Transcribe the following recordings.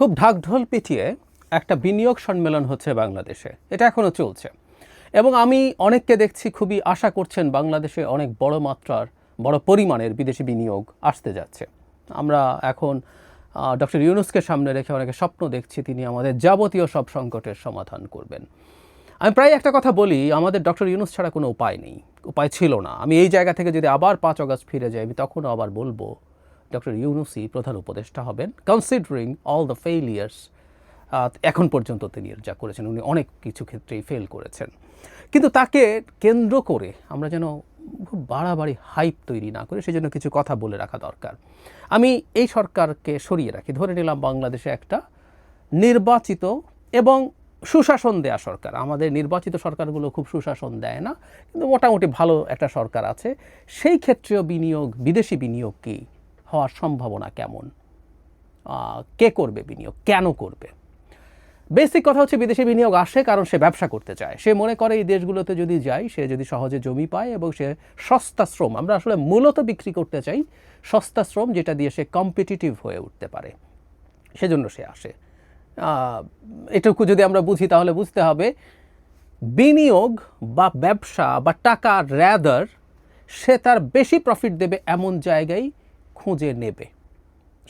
খুব ঢাকঢোল পিটিয়ে একটা বিনিয়োগ সম্মেলন হচ্ছে বাংলাদেশে। এটা এখনও চলছে। এবং আমি অনেককে দেখছি খুবই আশা করছেন বাংলাদেশে অনেক বড় মাত্রার, বড় পরিমাণের বিদেশি বিনিয়োগ আসতে যাচ্ছে। আমরা এখন ডক্টর ইউনুসকে সামনে রেখে অনেকে স্বপ্ন দেখছি তিনি আমাদের যাবতীয় সব সংকটের সমাধান করবেন। আমি প্রায় একটা কথা বলি, আমাদের ডক্টর ইউনুস ছাড়া কোনো উপায় নেই। উপায় ছিল না। আমি এই জায়গা থেকে যদি আবার পাঁচ অগস্ট ফিরে যাই, আমি তখনও আবার বলব ডক্টর ইউনুসি প্রধান উপদেষ্টা হবেন কনসিডারিং অল দ্য ফেইলিয়ার্স এখন পর্যন্ত তিনি যা করেছেন, উনি অনেক কিছু ক্ষেত্রেই ফেল করেছেন। কিন্তু তাকে কেন্দ্র করে আমরা যেন খুব বাড়াবাড়ি হাইপ তৈরি না করে, সেজন্য কিছু কথা বলে রাখা দরকার। আমি এই সরকারকে সরিয়ে রাখি। ধরে নিলাম বাংলাদেশে একটা নির্বাচিত এবং সুশাসন দেয়া সরকার। আমাদের নির্বাচিত সরকারগুলো খুব সুশাসন দেয় না, কিন্তু মোটামুটি ভালো একটা সরকার আছে। সেই ক্ষেত্রেও বিনিয়োগ, বিদেশি বিনিয়োগ কি হওয়ার সম্ভাবনা কেমন? কে করবে বিনিয়োগ? কেন করবে? বেসিক কথা হচ্ছে বিদেশি বিনিয়োগ আসে কারণ সে ব্যবসা করতে চায়। সে মনে করে এই দেশগুলোতে যদি যায় সে যদি সহজে জমি পায় এবং সে সস্তা শ্রম, আমরা আসলে মূলত বিক্রি করতে চাই সস্তা শ্রম যেটা দিয়ে সে কম্পিটিটিভ হয়ে উঠতে পারে। সেজন্য সে আসে। এটুকু যদি আমরা বুঝি তাহলে বুঝতে হবে, বিনিয়োগ বা ব্যবসা বা টাকা র্যাদার সে তার বেশি প্রফিট দেবে এমন জায়গায় খুঁজে নেবে।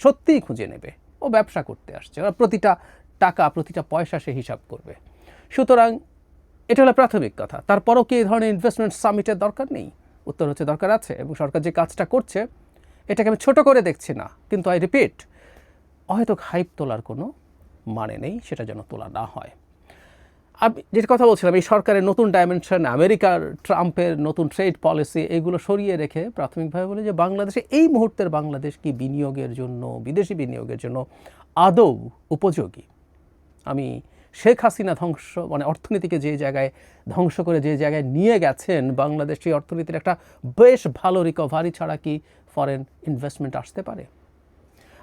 সত্যিই খুঁজে নেবে। ও ব্যবসা করতে আসছে। ওরা প্রতিটা টাকা, প্রতিটা পয়সা সে হিসাব করবে। সুতরাং এটা হলো প্রাথমিক কথা। তারপরও কি এই ধরনের ইনভেস্টমেন্ট সামিটের দরকার নেই? উত্তর হচ্ছে দরকার আছে এবং সরকার যে কাজটা করছে, এটাকে আমি ছোট করে দেখছি না। কিন্তু আই রিপিট হয়তো হাইপ তোলার কোনো মানে নেই, সেটা যেন তোলা না হয়। আমি যেটা কথা বলছিলাম, এই সরকারের নতুন ডাইমেনশন আমেরিকার ট্রাম্পের নতুন ট্রেড পলিসি এগুলো সরিয়ে রেখে প্রাথমিকভাবে বলে যে বাংলাদেশে এই মুহূর্তের বাংলাদেশ কি বিনিয়োগের জন্য, বিদেশি বিনিয়োগের জন্য আদৌ উপযোগী? আমি শেখ হাসিনা ধ্বংস মানে অর্থনীতিকে যে জায়গায় ধ্বংস করে যে জায়গায় নিয়ে গেছেন, বাংলাদেশ সেই অর্থনীতির একটা বেশ ভালো রিকভারি ছাড়া কি ফরেন ইনভেস্টমেন্ট আসতে পারে?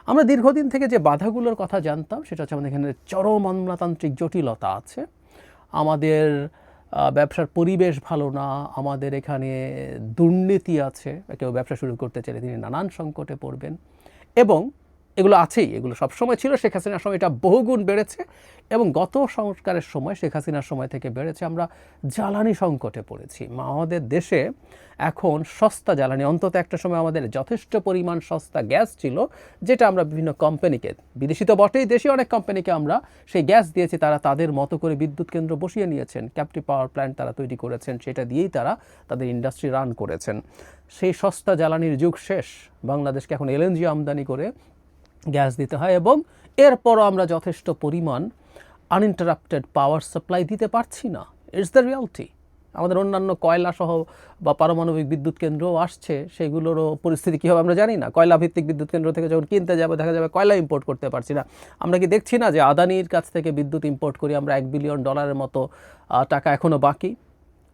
আমরা দীর্ঘদিন থেকে যে বাধাগুলোর কথা জানতাম, সেটা হচ্ছে আমাদের এখানে চরম আমলাতান্ত্রিক জটিলতা আছে। আমাদের ব্যবসার পরিবেশ ভালো না, আমাদের এখানে দুর্নীতি আছে, কেউ ব্যবসা শুরু করতে চাইলে তিনি নানান সংকটে পড়বেন। এবং এগুলো আছেই, এগুলো সবসময় ছিল। শেখ হাসিনার সময় এটা বহুগুণ বেড়েছে এবং গত সংস্কারের সময় শেখ হাসিনার সময় থেকে বেড়েছে। আমরা জ্বালানি সংকটে পড়েছি। আমাদের দেশে এখন সস্তা জ্বালানি, অন্তত একটা সময় আমাদের যথেষ্ট পরিমাণ সস্তা গ্যাস ছিল, যেটা আমরা বিভিন্ন কোম্পানিকে, বিদেশি তো বটেই, দেশি অনেক কোম্পানিকে আমরা সেই গ্যাস দিয়েছি, তারা তাদের মতো করে বিদ্যুৎ কেন্দ্র বসিয়ে নিয়েছেন। ক্যাপটিভ পাওয়ার প্ল্যান্ট তারা তৈরি করেছেন, সেটা দিয়েই তারা তাদের ইন্ডাস্ট্রি রান করেছেন। সেই সস্তা জ্বালানির যুগ শেষ। বাংলাদেশকে এখন এলএনজি আমদানি করে গ্যাস দিতে হয় এবং এরপরও আমরা যথেষ্ট পরিমাণ আনইন্টারাপ্টেড পাওয়ার সাপ্লাই দিতে পারছি না। ইটস দ্য রিয়ালিটি আমাদের অন্যান্য কয়লা সহ বা পারমাণবিক বিদ্যুৎ কেন্দ্রও আসছে, সেগুলোরও পরিস্থিতি কী হবে আমরা জানি না। কয়লা ভিত্তিক বিদ্যুৎ কেন্দ্র থেকে যখন কিনতে যাবে, দেখা যাবে কয়লা ইম্পোর্ট করতে পারছি না। আমরা কি দেখছি না যে আদানির কাছ থেকে বিদ্যুৎ ইম্পোর্ট করি আমরা এক বিলিয়ন ডলারের মতো টাকা এখনও বাকি?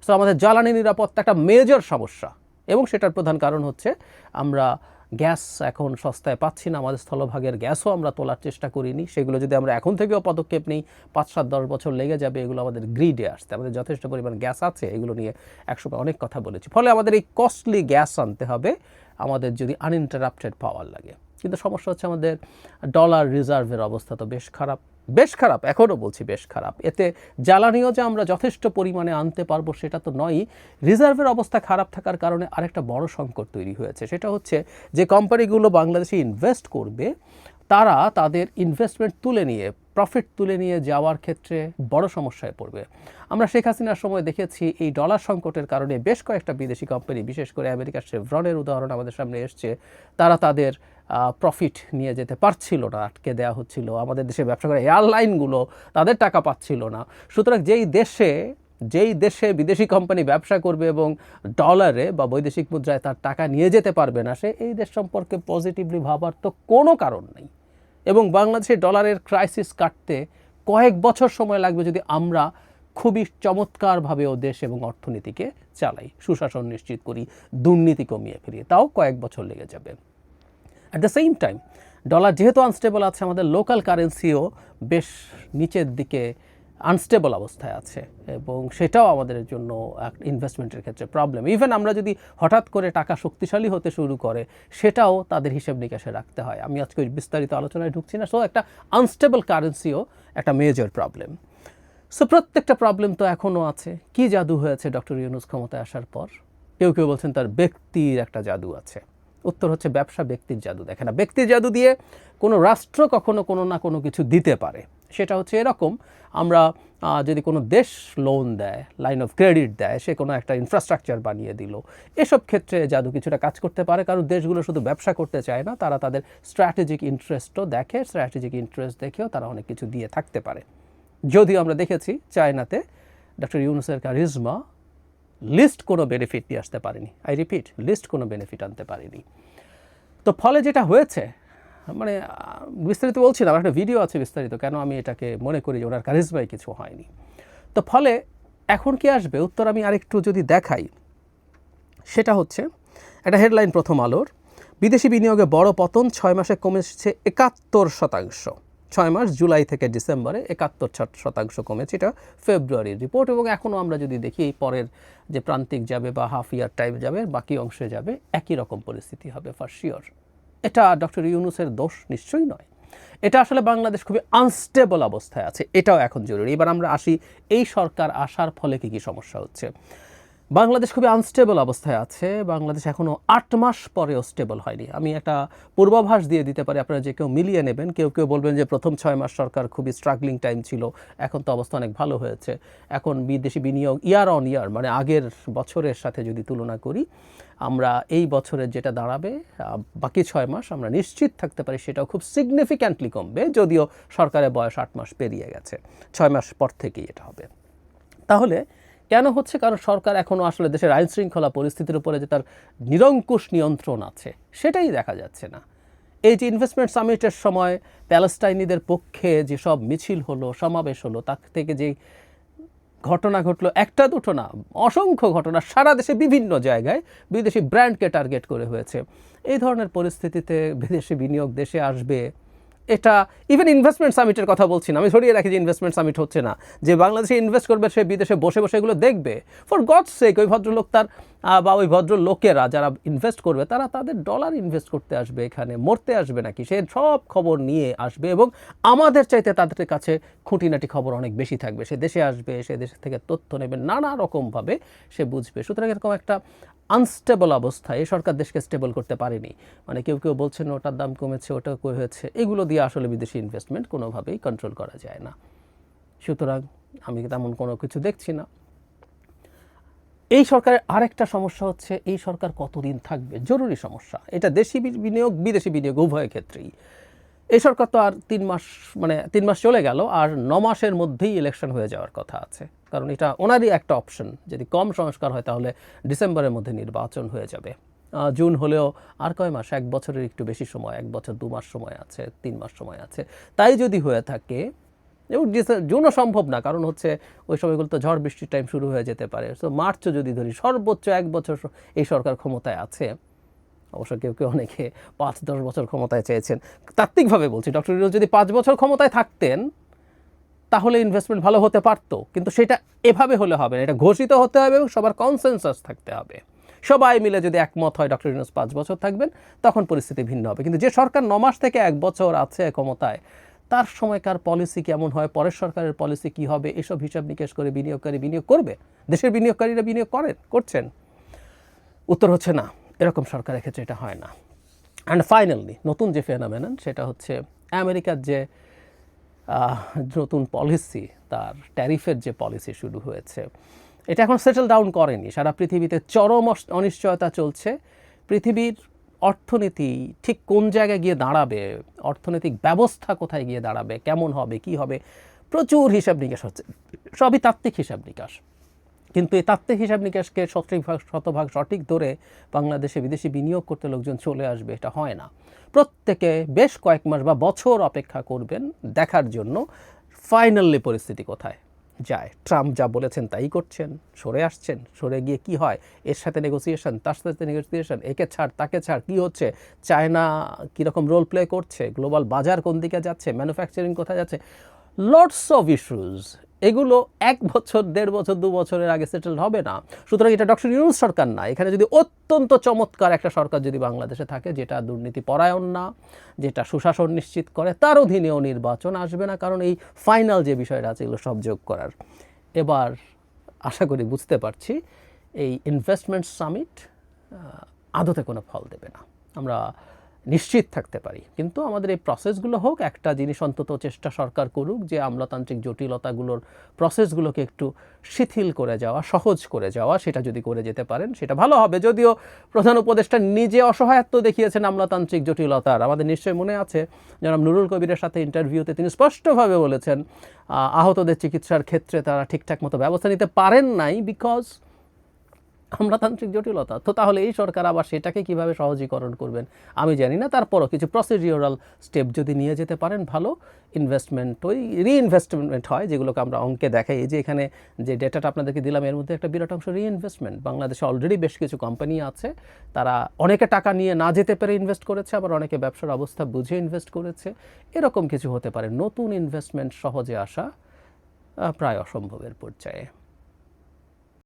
সো আমাদের জ্বালানি নিরাপত্তা একটা মেজর সমস্যা। এবং সেটার প্রধান কারণ হচ্ছে আমরা গ্যাস এখন সস্তায় পাচ্ছি না, আমাদের স্থলভাগের গ্যাসও আমরা তোলার চেষ্টা করিনি। সেগুলো যদি আমরা এখন থেকেও পদক্ষেপ নিই, পাঁচ সাত দশ বছর লেগে যাবে, এগুলো আমাদের গ্রিডে আসতে। আমাদের যথেষ্ট পরিমাণ গ্যাস আছে, এগুলো নিয়ে একসময় অনেক কথা বলেছি। ফলে আমাদের এই কস্টলি গ্যাস আনতে হবে, আমাদের যদি আনইন্টারাপ্টেড পাওয়ার লাগে। কিন্তু সমস্যা হচ্ছে আমাদের ডলার রিজার্ভের অবস্থা তো বেশ খারাপ বেশ খারাপ, এখনও বলছি বেশ খারাপ। এতে জ্বালানিও যে আমরা যথেষ্ট পরিমাণে আনতে পারব সেটা তো নয়ই রিজার্ভের অবস্থা খারাপ থাকার কারণে আরেকটা বড় সংকট তৈরি হয়েছে। সেটা হচ্ছে যে কোম্পানিগুলো বাংলাদেশে ইনভেস্ট করবে তারা তাদের ইনভেস্টমেন্ট তুলে নিয়ে প্রফিট তুলে নিয়ে যাওয়ার ক্ষেত্রে বড় সমস্যায় পড়বে। আমরা শেখ হাসিনার সময় দেখেছি, এই ডলার সংকটের কারণে বেশ কয়েকটা বিদেশি কোম্পানি বিশেষ করে আমেরিকার শেভরনের উদাহরণ আমাদের সামনে এসছে, তারা তাদের প্রফিট নিয়ে যেতে পারছিল না, আটকে দেওয়া হচ্ছিল। আমাদের দেশে ব্যবসা করে এয়ারলাইনগুলো তাদের টাকা পাচ্ছিল না। সুতরাং যেই দেশে যেই দেশে বিদেশি কোম্পানি ব্যবসা করবে এবং ডলারে বা বৈদেশিক মুদ্রায় তার টাকা নিয়ে যেতে পারবে না, সে এই দেশ সম্পর্কে পজিটিভলি ভাবার তো কোনো কারণ নেই। এবং বাংলাদেশে ডলারের ক্রাইসিস কাটতে কয়েক বছর সময় লাগবে যদি আমরা খুবই চমৎকারভাবে ও দেশ এবং অর্থনীতিকে চালাই। সুশাসন নিশ্চিত করি, দুর্নীতি কমিয়ে ফেলি তাও কয়েক বছর লেগে যাবে। At the same time dollar যেহেতু আনস্টেবল আছে, আমাদের লোকাল কারেন্সিও বেশ নিচের দিকে আনস্টেবল অবস্থায় আছে এবং সেটাও আমাদের জন্য ইনভেস্টমেন্টের ক্ষেত্রে প্রবলেম ইভেন আমরা যদি হঠাৎ করে টাকা শক্তিশালী হতে শুরু করে, সেটাও তাদের হিসেব নিকাশে রাখতে হয়। আমি আজকে বিস্তারিত আলোচনায় ঢুকছি না। সো একটা আনস্টেবল কারেন্সিও একটা মেজর প্রবলেম সো প্রত্যেকটা প্রবলেম তো এখনও আছে। কি জাদু হয়েছে ডক্টর ইউনুস ক্ষমতায় আসার পর? কেউ কেউ বলছেন তার ব্যক্তির একটা জাদু আছে। উত্তর হচ্ছে ব্যবসা ব্যক্তির জাদু। দেখে না, ব্যক্তির জাদু দিয়ে কোনো রাষ্ট্র কখনো কোনো না কোনো কিছু দিতে পারে। সেটা হচ্ছে এরকম, আমরা যদি কোনো দেশ লোন দেয় লাইন অফ ক্রেডিট দেয়, সে কোনো একটা ইনফ্রাস্ট্রাকচার বানিয়ে দিল, এসব ক্ষেত্রে জাদু কিছুটা কাজ করতে পারে, কারণ দেশগুলো শুধু ব্যবসা করতে চায় না, তারা তাদের স্ট্র্যাটেজিক ইন্টারেস্টও দেখে স্ট্র্যাটেজিক ইন্টারেস্ট দেখেও তারা অনেক কিছু দিয়ে থাকতে পারে। যদিও আমরা দেখেছি চায়নাতে ডক্টর ইউনুসের কারিজমা লিস্ট কোনো বেনিফিট নিয়ে আসতে পারেনি। আই রিপিট লিস্ট কোনো বেনিফিট আনতে পারেনি। তো ফলে যেটা হয়েছে মানে বিস্তারিত বলছি না একটা ভিডিও আছে বিস্তারিত, কেন আমি এটাকে মনে করি যে ওনার কারিজমায় কিছু হয়নি। তো ফলে এখন কি আসবে? উত্তর আমি আরেকটু যদি দেখাই, সেটা হচ্ছে, একটা হেডলাইন প্রথম আলোর, বিদেশি বিনিয়োগে বড় পতন ছয় মাসে কমেছে একাত্তর শতাংশ। ছয় মাস, জুলাই থেকে ডিসেম্বরে একাত্তর শতাংশ কমেছে, এটা ফেব্রুয়ারির রিপোর্ট এবং এখনও আমরা যদি দেখি, এই পরের যে প্রান্তিক যাবে বা হাফ ইয়ার টাইম যাবে, বাকি অংশে যাবে, একই রকম পরিস্থিতি হবে ফর শিওর এটা ডক্টর ইউনুসের দোষ নিশ্চয়ই নয়। এটা আসলে বাংলাদেশ খুবই আনস্টেবল অবস্থায় আছে, এটাও এখন জরুরি। এবার আমরা আসি, এই সরকার আসার ফলে কী কী সমস্যা হচ্ছে? বাংলাদেশ খুবই আনস্টেবল অবস্থায় আছে। বাংলাদেশ এখনও আট মাস পরেও স্টেবল হয়নি। আমি একটা পূর্বাভাস দিয়ে দিতে পারি, আপনারা যে কেউ মিলিয়ে নেবেন, কেউ কেউ বলবেন যে প্রথম ছয় মাস সরকার খুবই স্ট্রাগলিং টাইম ছিল, এখন তো অবস্থা অনেক ভালো হয়েছে। এখন বিদেশি বিনিয়োগ ইয়ার অন ইয়ার মানে আগের বছরের সাথে যদি তুলনা করি, আমরা এই বছরের যেটা দাঁড়াবে বাকি ছয় মাস আমরা নিশ্চিত থাকতে পারি সেটাও খুব সিগনিফিক্যান্টলি কমবে, যদিও সরকারের বয়স আট মাস পেরিয়ে গেছে। ছয় মাস পর থেকেই এটা হবে। তাহলে কেন হচ্ছে? কারণ সরকার এখনও আসলে দেশের আইন শৃঙ্খলা পরিস্থিতির উপরে যে তার নিরঙ্কুশ নিয়ন্ত্রণ আছে, সেটাই দেখা যাচ্ছে না। এই যে ইনভেস্টমেন্ট সামিটের সময় প্যালেস্টাইনিদের পক্ষে যেসব মিছিল হলো, সমাবেশ হলো, তার থেকে যে ঘটনা ঘটলো, একটা দুটো না, অসংখ্য ঘটনা সারা দেশে বিভিন্ন জায়গায় বিদেশি ব্র্যান্ডকে টার্গেট করে হয়েছে। এই ধরনের পরিস্থিতিতে বিদেশি বিনিয়োগ দেশে আসবে এটা ইভেন ইনভেস্টমেন্ট সামিটের কথা বলছি না। আমি ধরিয়ে রাখি যে ইনভেস্টমেন্ট সামিট হচ্ছে না। যে বাংলাদেশে ইনভেস্ট করবে, সে বিদেশে বসে বসে এগুলো দেখবে। ফর গড সেক ওই ভদ্রলোক তার বা ওই ভদ্র লোকেরা যারা ইনভেস্ট করবে, তারা তাদের ডলার ইনভেস্ট করতে আসবে এখানে। মরতে আসবে নাকি? সে সব খবর নিয়ে আসবে এবং আমাদের চাইতে তাদের কাছে খুঁটিনাটি খবর অনেক বেশি থাকবে। সে দেশে আসবে, সে দেশ থেকে তথ্য নেবে, নানা রকমভাবে সে বুঝবে। সুতরাং এরকম একটা আনস্টেবল অবস্থায়, এই সরকার দেশকে স্টেবল করতে পারেনি। মানে কেউ কেউ বলছেন ওটার দাম কমেছে, ওটা হয়েছে, এগুলো দিয়ে আসলে বিদেশি ইনভেস্টমেন্ট কোনোভাবেই কন্ট্রোল করা যায় না। সুতরাং আমি তেমন কোনো কিছু দেখছি না। এই সরকারের আরেকটা সমস্যা হচ্ছে, এই সরকার কতদিন থাকবে? জরুরি সমস্যা। এটা দেশি বিনিয়োগ, বিদেশি বিনিয়োগ, উভয় ক্ষেত্রেই। এই সরকার তো আর তিন মাস মানে তিন মাস চলে গেল, আর ন মাসের মধ্যেই ইলেকশন হয়ে যাওয়ার কথা আছে। কারণ এটা ওনারই একটা অপশন যদি কম সংস্কার হয়, তাহলে ডিসেম্বরের মধ্যে নির্বাচন হয়ে যাবে। জুন হলেও আর কয় মাস? এক বছরের একটু বেশি সময়, এক বছর, দু মাস সময় আছে, তিন মাস সময় আছে। তাই যদি হয়ে থাকে, এবং জুনও সম্ভব না, কারণ হচ্ছে ওই সময়গুলো তো ঝড় বৃষ্টির টাইম শুরু হয়ে যেতে পারে। তো মার্চও যদি ধরি, সর্বোচ্চ এক বছর এই সরকার ক্ষমতায় আছে। অবশ্য কেউ কেউ অনেকে পাঁচ, দশ বছর ক্ষমতায় চেয়েছেন। তাত্ত্বিকভাবে বলছি, ডক্টর যদি পাঁচ বছর ক্ষমতায় থাকতেন তাহলে ইনভেস্টমেন্ট ভালো হতে পারতো। কিন্তু সেটা এভাবে হলে হবে না। এটা ঘোষিত হতে হবে এবং সবার কনসেনসাস থাকতে হবে। সবাই মিলে যদি একমত হয় ডক্টর ইউনুস পাঁচ বছর থাকবেন, তখন পরিস্থিতি ভিন্ন হবে। কিন্তু যে সরকার ন মাস থেকে এক বছর আছে ক্ষমতায়, তার সময়কার পলিসি কেমন হয়? পরের সরকারের পলিসি কি হবে? এসব হিসাব নিকেশ করে বিনিয়োগকারী বিনিয়োগ করবে? দেশের বিনিয়োগকারীরা বিনিয়োগ করেন, করছেন? উত্তর হচ্ছে না। এরকম সরকারের ক্ষেত্রে এটা হয় না। অ্যান্ড ফাইনালি নতুন যে ফেনামেনন সেটা হচ্ছে আমেরিকার যে নতুন পলিসি, তার ট্যারিফের যে পলিসি শুরু হয়েছে। এটা এখন সেটেল ডাউন করেনি। সারা পৃথিবীতে চরম অনিশ্চয়তা চলছে। পৃথিবীর অর্থনীতি ঠিক কোন জায়গায় গিয়ে দাঁড়াবে? অর্থনৈতিক ব্যবস্থা কোথায় গিয়ে দাঁড়াবে? কেমন হবে? কি হবে? প্রচুর হিসাব নিকাশ হচ্ছে। সবই তাত্ত্বিক হিসাব নিকাশ। কিন্তু এই তাত্ত্বিক হিসাব নিকাশকে শতভাগ শতভাগ সঠিক ধরে বাংলাদেশে বিদেশি বিনিয়োগ করতে লোকজন চলে আসবে, এটা হয় না। প্রত্যেকে বেশ কয়েক মাস বা বছর অপেক্ষা করবেন দেখার জন্য। ফাইনালি পরিস্থিতি কোথায়? যায়। ট্রাম্প যা বলেছেন তাই করছেন, সরে আসছেন, সরে গিয়ে কি হয়? এর সাথে নেগোসিয়েশন তার সাথে নেগোসিয়েশন একে ছাড়, তাকে ছাড়, কি হচ্ছে? চায়না কীরকম রোল প্লে করছে? গ্লোবাল বাজার কোন দিকে যাচ্ছে? ম্যানুফ্যাকচারিং কোথায় যাচ্ছে? লটস অফ ইস্যুজ এগুলো এক বছর, দেড় বছর, দু বছরের আগে সেটেল হবে না। সুতরাং এটা ডক্টর ইউনুস সরকার না। এখানে যদি অত্যন্ত চমৎকার একটা সরকার যদি বাংলাদেশে থাকে, যেটা দুর্নীতি পরায়ণ না, যেটা সুশাসন নিশ্চিত করে, তার অধীনেও নির্বাচন আসবে না, কারণ এই ফাইনাল যে বিষয়টা আছে, এগুলো সব যোগ করার। এবার আশা করি বুঝতে পারছি, এই ইনভেস্টমেন্ট সামিট আদতে কোনো ফল দেবে না। আমরা নিশ্চিত থাকতে পারি। কিন্তু আমাদের এই প্রসেসগুলো হোক, একটা জিনিস অন্তত চেষ্টা সরকার করুক যে আমলাতান্ত্রিক জটিলতাগুলোর প্রসেসগুলোকে একটু শিথিল করে যাওয়া, সহজ করে যাওয়া, সেটা যদি করে যেতে পারেন, সেটা ভালো হবে। যদিও প্রধান উপদেষ্টা নিজে অসহায়ত্ব দেখিয়েছেন আমলাতান্ত্রিক জটিলতার। আমাদের নিশ্চয়ই মনে আছে, জনাব নুরুল কবিরের সাথে ইন্টারভিউতে তিনি স্পষ্টভাবে বলেছেন আহতদের চিকিৎসার ক্ষেত্রে তারা ঠিকঠাক মতো ব্যবস্থা নিতে পারেন নাই বিকজ আমলাতান্ত্রিক জটিলতা। তো তাহলে এই সরকার আবার সেটাকে কীভাবে সহজীকরণ করবেন? আমি জানি না, তারপরও কিছু প্রসিডিওরাল স্টেপ যদি নিয়ে যেতে পারেন, ভালো। ইনভেস্টমেন্ট ওই রিইনভেস্টমেন্ট হয়, যেগুলোকে আমরা অঙ্কে দেখাই। এই যে এখানে যে ডেটাটা আপনাদেরকে দিলাম, এর মধ্যে একটা বিরাট অংশ রিইনভেস্টমেন্ট বাংলাদেশে অলরেডি বেশ কিছু কোম্পানি আছে, তারা অনেকে টাকা নিয়ে না যেতে পেরে ইনভেস্ট করেছে, আবার অনেকে ব্যবসার অবস্থা বুঝে ইনভেস্ট করেছে। এরকম কিছু হতে পারে। নতুন ইনভেস্টমেন্ট সহজে আসা প্রায় অসম্ভবের পর্যায়ে।